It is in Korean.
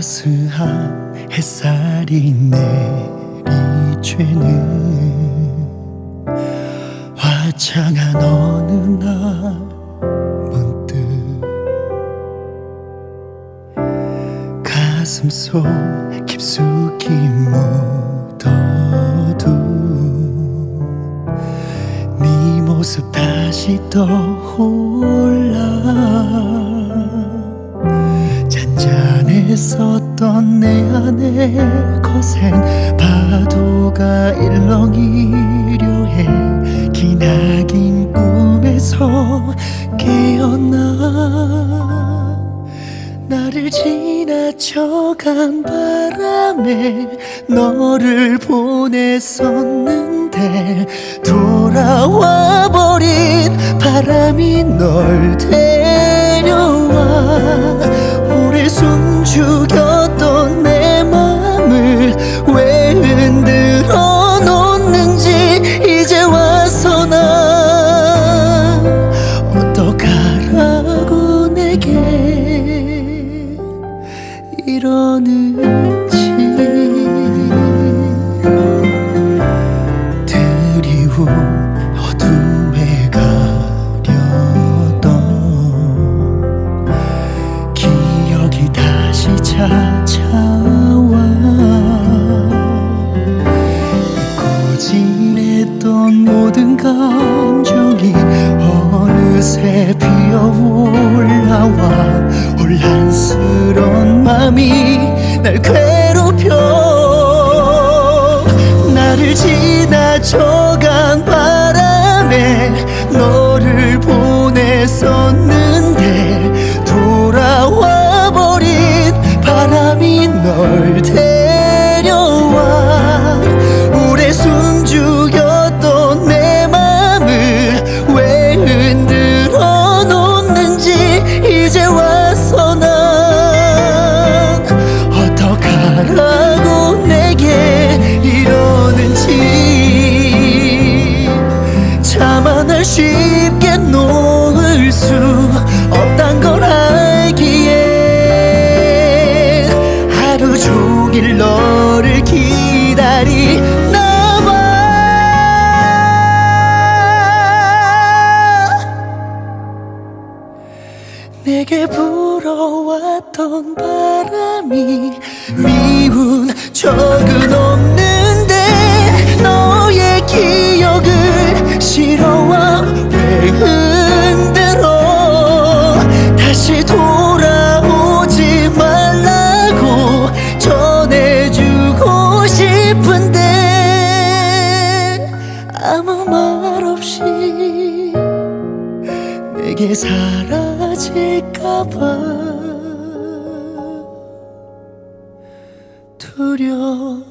따스한 햇살이 내리쬐는 화창한 어느 날 문득 가슴 속 깊숙이 묻어둔 네 모습 다시 떠올라 잔잔했었던 내 안의 거센 파도가 일렁이려 해 기나긴 꿈에서 깨어나 나를 지나쳐간 바람에 너를 보냈었는데 돌아와 버린 바람이 널 데려와 이러는지. 드리운 어둠에 가려던 기억이 다시 찾아와 지냈던 모든 감정이 어느새 피어올라와 혼란스런 맘이 날 괴롭혀. 나를 지나쳐 날 쉽게 놓을 수 없단 걸 알기에 하루 종일 너를 기다리나 봐 내게 불어왔던 바람이 미운 적은 내게 사라질까봐 두려워